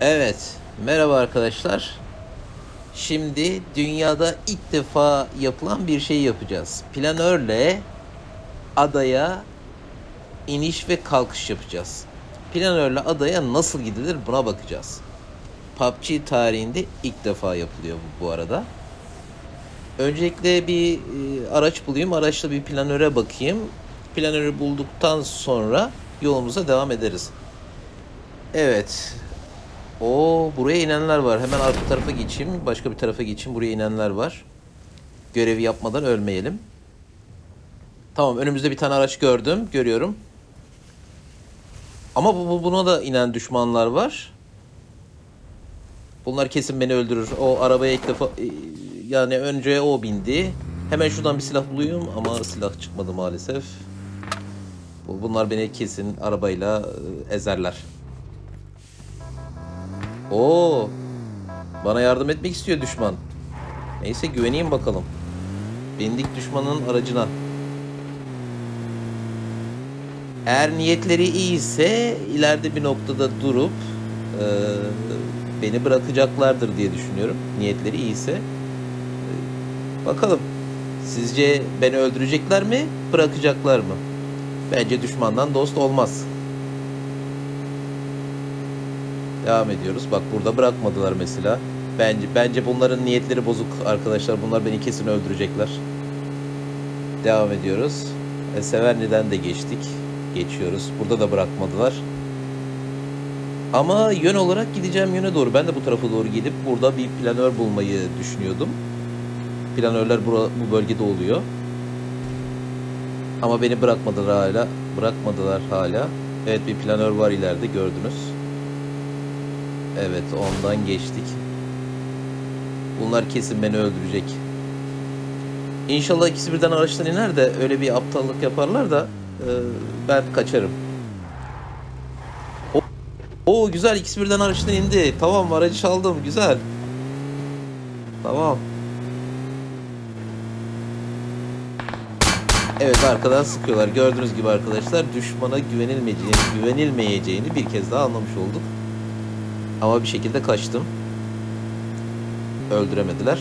Evet, merhaba arkadaşlar. Şimdi dünyada ilk defa yapılan bir şey yapacağız. Planörle adaya iniş ve kalkış yapacağız. Planörle adaya nasıl gidilir buna bakacağız. PUBG tarihinde ilk defa yapılıyor bu, bu arada. Öncelikle bir e, araç bulayım. Araçla bir planöre bakayım. Planörü bulduktan sonra yolumuza devam ederiz. Evet. O buraya inenler var. Hemen arka tarafa geçeyim. Başka bir tarafa geçeyim. Buraya inenler var. Görevi yapmadan ölmeyelim. Tamam önümüzde bir tane araç gördüm. Görüyorum. Ama bu, bu- buna da inen düşmanlar var. Bunlar kesin beni öldürür. O arabaya ilk defa e, yani önce o bindi. Hemen şuradan bir silah bulayım ama silah çıkmadı maalesef. Bu- Bunlar beni kesin arabayla e, ezerler. Oo. Bana yardım etmek istiyor düşman. Neyse güveneyim bakalım. Bindik düşmanın aracına. Eğer niyetleri iyiyse ileride bir noktada durup eee, beni bırakacaklardır diye düşünüyorum. Niyetleri iyiyse. Eee, Bakalım. Sizce beni öldürecekler mi, bırakacaklar mı? Bence düşmandan dost olmaz. Devam ediyoruz. Bak burada bırakmadılar mesela. Bence bence bunların niyetleri bozuk arkadaşlar. Bunlar beni kesin öldürecekler. Devam ediyoruz. E, Severni'den de geçtik. Geçiyoruz. Burada da bırakmadılar. Ama yön olarak gideceğim yöne doğru. Ben de bu tarafa doğru gidip burada bir planör bulmayı düşünüyordum. Planörler bura, bu bölgede oluyor. Ama beni bırakmadılar hala. Bırakmadılar hala. Evet bir planör var ileride gördünüz. Evet ondan geçtik. Bunlar kesin beni öldürecek. İnşallah ikisi birden araçtan iner de öyle bir aptallık yaparlar da e, ben kaçarım. O, güzel ikisi birden araçtan indi. Tamam aracı çaldım güzel. Tamam. Evet arkadan sıkıyorlar. Gördüğünüz gibi arkadaşlar düşmana güvenilmeyeceğini, güvenilmeyeceğini bir kez daha anlamış olduk. Ama bir şekilde kaçtım. Öldüremediler.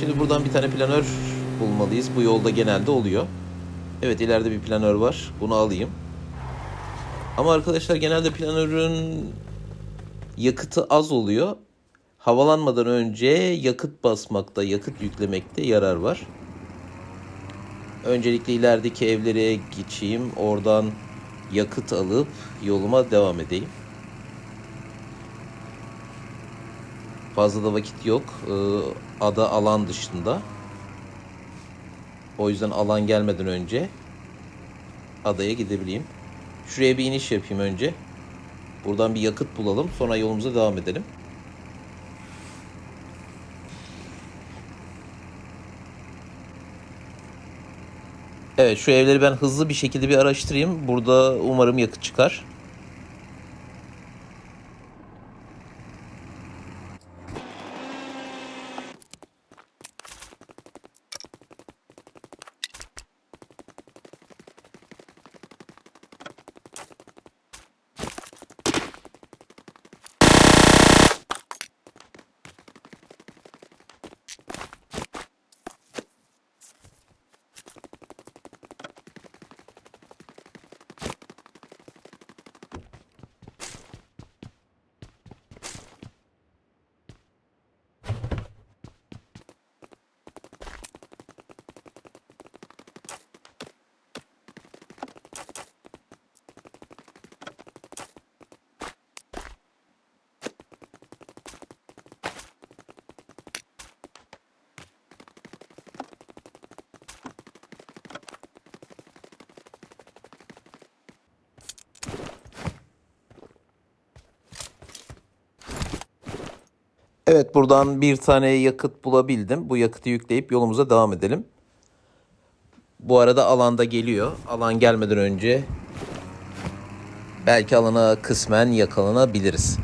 Şimdi buradan bir tane planör bulmalıyız. Bu yolda genelde oluyor. Evet ileride bir planör var. Bunu alayım. Ama arkadaşlar genelde planörün yakıtı az oluyor. Havalanmadan önce yakıt basmakta, yakıt yüklemekte yarar var. Öncelikle ilerideki evlere geçeyim. Oradan yakıt alıp yoluma devam edeyim. Fazla da vakit yok. Ee, ada alan dışında. O yüzden alan gelmeden önce adaya gidebileyim. Şuraya bir iniş yapayım önce. Buradan bir yakıt bulalım. Sonra yolumuza devam edelim. Evet şu evleri ben hızlı bir şekilde bir araştırayım. Burada umarım yakıt çıkar. Evet buradan bir tane yakıt bulabildim. Bu yakıtı yükleyip yolumuza devam edelim. Bu arada alanda geliyor. Alan gelmeden önce belki alana kısmen yakalanabiliriz.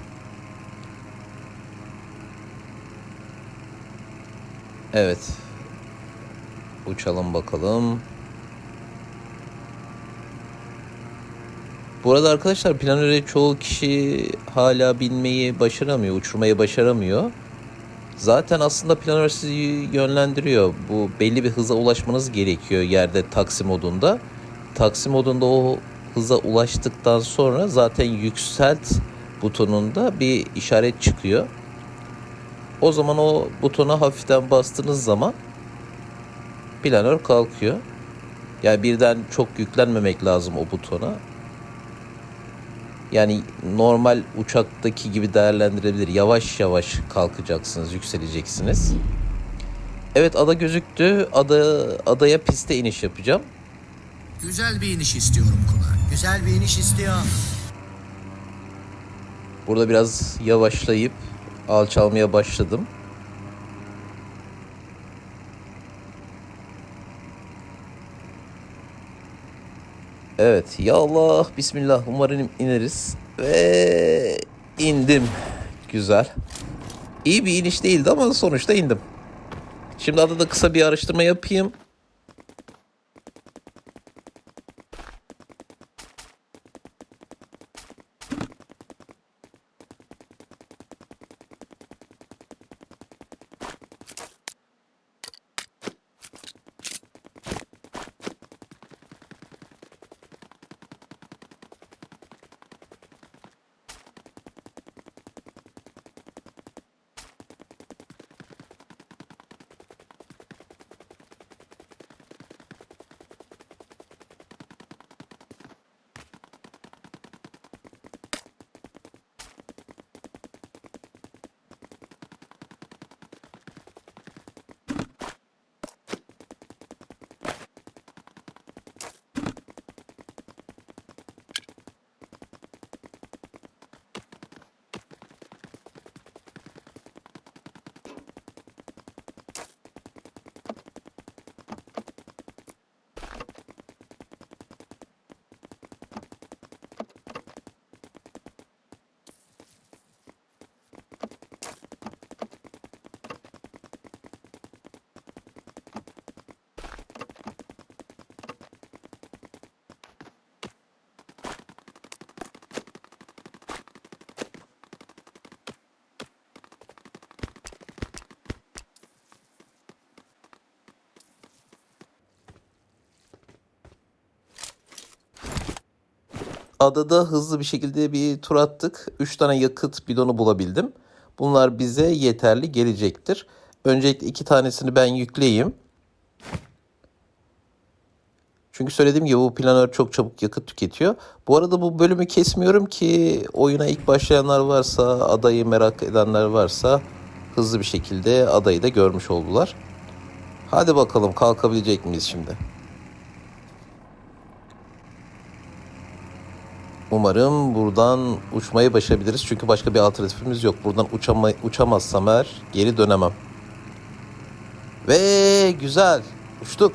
Evet. Uçalım bakalım. Bu arada arkadaşlar planöre çoğu kişi hala binmeyi başaramıyor, uçurmayı başaramıyor. Zaten aslında planör sizi yönlendiriyor. Bu belli bir hıza ulaşmanız gerekiyor yerde taksi modunda. Taksi modunda o hıza ulaştıktan sonra zaten yükselt butonunda bir işaret çıkıyor. O zaman o butona hafiften bastığınız zaman planör kalkıyor. Yani birden çok yüklenmemek lazım o butona. Yani normal uçaktaki gibi değerlendirebilir. Yavaş yavaş kalkacaksınız, yükseleceksiniz. Evet ada gözüktü. Ada adaya piste iniş yapacağım. Güzel bir iniş istiyorum Kula. Güzel bir iniş istiyor. Burada biraz yavaşlayıp alçalmaya başladım. Evet ya Allah bismillah umarım ineriz ve indim. Güzel. İyi bir iniş değildi ama sonuçta indim. Şimdi adada kısa bir araştırma yapayım. Adada hızlı bir şekilde bir tur attık. 3 tane yakıt bidonu bulabildim. Bunlar bize yeterli gelecektir. Öncelikle iki tanesini ben yükleyeyim. Çünkü söylediğim gibi bu planör çok çabuk yakıt tüketiyor. Bu arada bu bölümü kesmiyorum ki oyuna ilk başlayanlar varsa, adayı merak edenler varsa hızlı bir şekilde adayı da görmüş oldular. Hadi bakalım kalkabilecek miyiz şimdi? Umarım buradan uçmayı başarabiliriz. Çünkü başka bir alternatifimiz yok. Buradan uçama, uçamazsam eğer geri dönemem. Ve güzel. Uçtuk.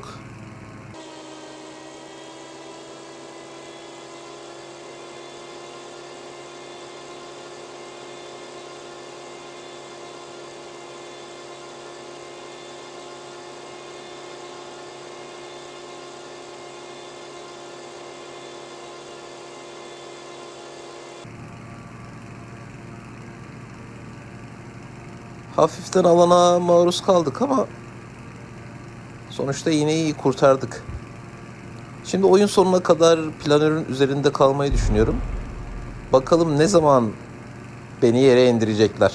Hafiften alana maruz kaldık ama sonuçta yine iyi kurtardık. Şimdi oyun sonuna kadar planörün üzerinde kalmayı düşünüyorum. Bakalım ne zaman beni yere indirecekler.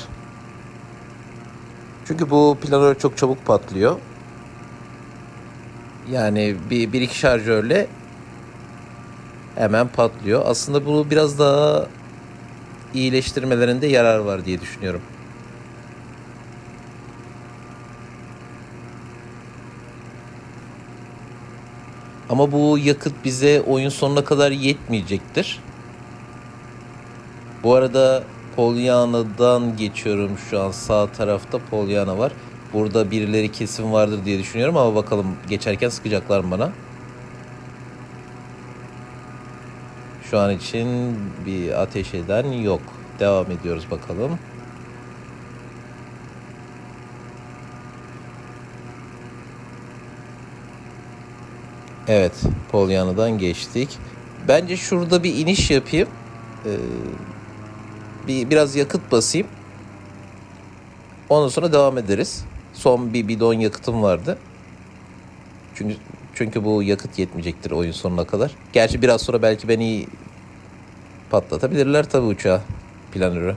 Çünkü bu planör çok çabuk patlıyor. Yani bir, bir iki şarjörle hemen patlıyor. Aslında bunu biraz daha iyileştirmelerinde yarar var diye düşünüyorum. Ama bu yakıt bize oyun sonuna kadar yetmeyecektir. Bu arada Polyana'dan geçiyorum şu an sağ tarafta Polyana var. Burada birileri kesin vardır diye düşünüyorum ama bakalım geçerken sıkacaklar mı bana. Şu an için bir ateş eden yok. Devam ediyoruz bakalım. Evet, Polyana'dan geçtik. Bence şurada bir iniş yapayım. Ee, bir biraz yakıt basayım. Ondan sonra devam ederiz. Son bir bidon yakıtım vardı. Çünkü çünkü bu yakıt yetmeyecektir oyun sonuna kadar. Gerçi biraz sonra belki beni patlatabilirler tabii uçağı planörü.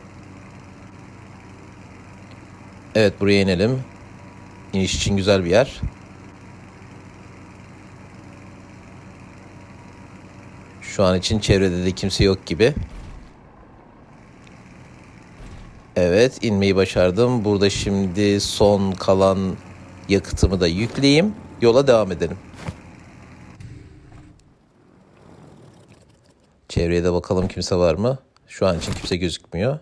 Evet buraya inelim. İniş için güzel bir yer. Şu an için çevrede de kimse yok gibi. Evet inmeyi başardım. Burada şimdi son kalan yakıtımı da yükleyeyim. Yola devam edelim. Çevreye de bakalım kimse var mı? Şu an için kimse gözükmüyor.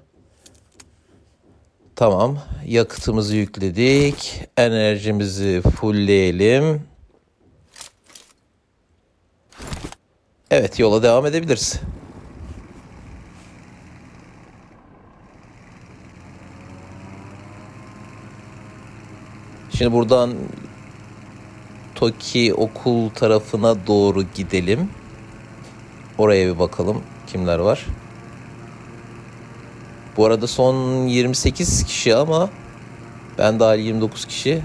Tamam. Yakıtımızı yükledik. Enerjimizi fullleyelim. Evet yola devam edebiliriz. Şimdi buradan Toki okul tarafına doğru gidelim. Oraya bir bakalım kimler var. Bu arada son 28 kişi ama ben dahil 29 kişi.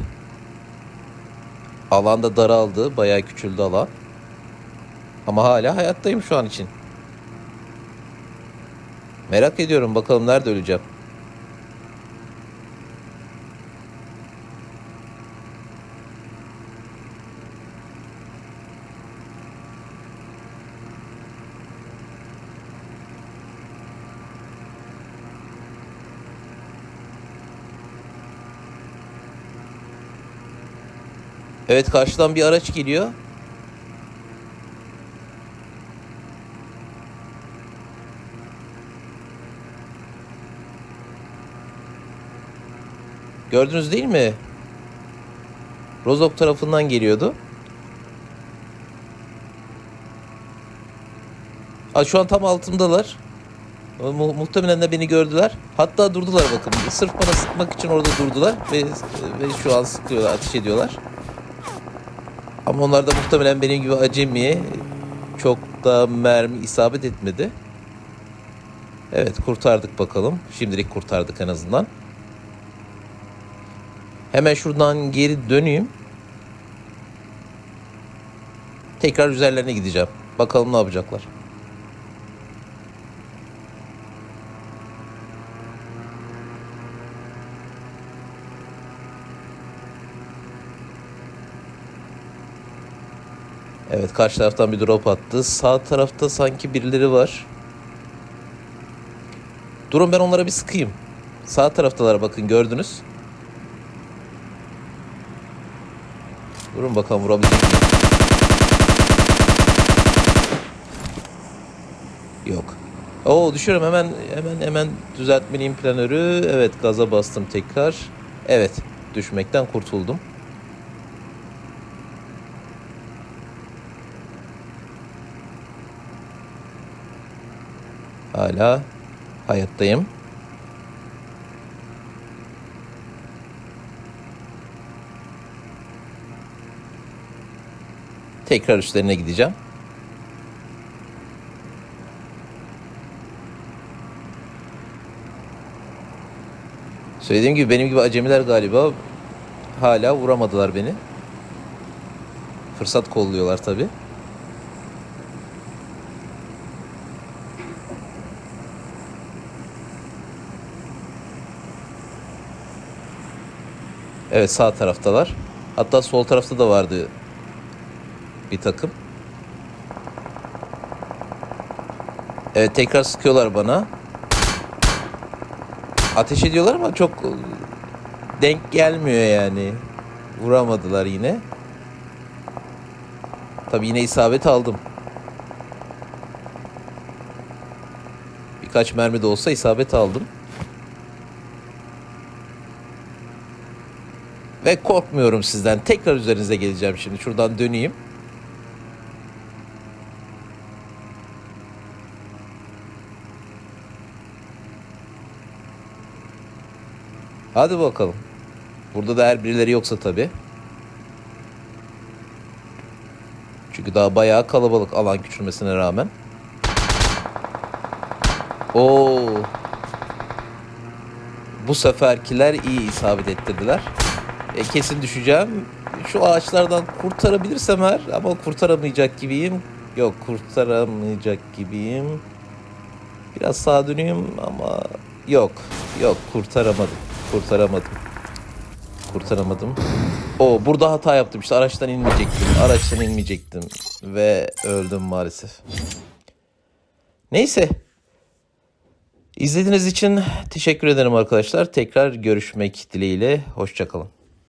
Alan da daraldı. Bayağı küçüldü alan. Ama hala hayattayım şu an için. Merak ediyorum bakalım nerede öleceğim. Evet karşıdan bir araç geliyor. Gördünüz değil mi? Rozok tarafından geliyordu. Aa, şu an tam altımdalar. Mu- muhtemelen de beni gördüler. Hatta durdular bakın. Sırf bana sıkmak için orada durdular ve, ve şu an sıkıyorlar, ateş ediyorlar. Ama onlar da muhtemelen benim gibi acemi çok da mermi isabet etmedi. Evet kurtardık bakalım. Şimdilik kurtardık en azından. Hemen şuradan geri döneyim. Tekrar üzerlerine gideceğim. Bakalım ne yapacaklar. Evet karşı taraftan bir drop attı. Sağ tarafta sanki birileri var. Durun ben onlara bir sıkayım. Sağ taraftalar bakın gördünüz. Durun bakalım vurabilecek miyim? Yok. Oo düşüyorum hemen hemen hemen düzeltmeliyim planörü. Evet gaza bastım tekrar. Evet düşmekten kurtuldum. Hala hayattayım. Tekrar üstlerine gideceğim. Söylediğim gibi benim gibi acemiler galiba hala vuramadılar beni. Fırsat kolluyorlar tabii. Evet sağ taraftalar. Hatta sol tarafta da vardı bir takım. Evet tekrar sıkıyorlar bana. Ateş ediyorlar ama çok e, denk gelmiyor yani. Vuramadılar yine. Tabi yine isabet aldım. Birkaç mermi de olsa isabet aldım. Ve korkmuyorum sizden. Tekrar üzerinize geleceğim şimdi. Şuradan döneyim. Hadi bakalım. Burada da eğer birileri yoksa tabii. Çünkü daha bayağı kalabalık alan küçülmesine rağmen. Oo. Bu seferkiler iyi isabet ettirdiler. E, kesin düşeceğim. Şu ağaçlardan kurtarabilirsem eğer ama kurtaramayacak gibiyim. Yok kurtaramayacak gibiyim. Biraz sağa döneyim ama yok. Yok kurtaramadım. Kurtaramadım. Kurtaramadım. O burada hata yaptım işte araçtan inmeyecektim. Araçtan inmeyecektim. Ve öldüm maalesef. Neyse. İzlediğiniz için teşekkür ederim arkadaşlar. Tekrar görüşmek dileğiyle. Hoşçakalın.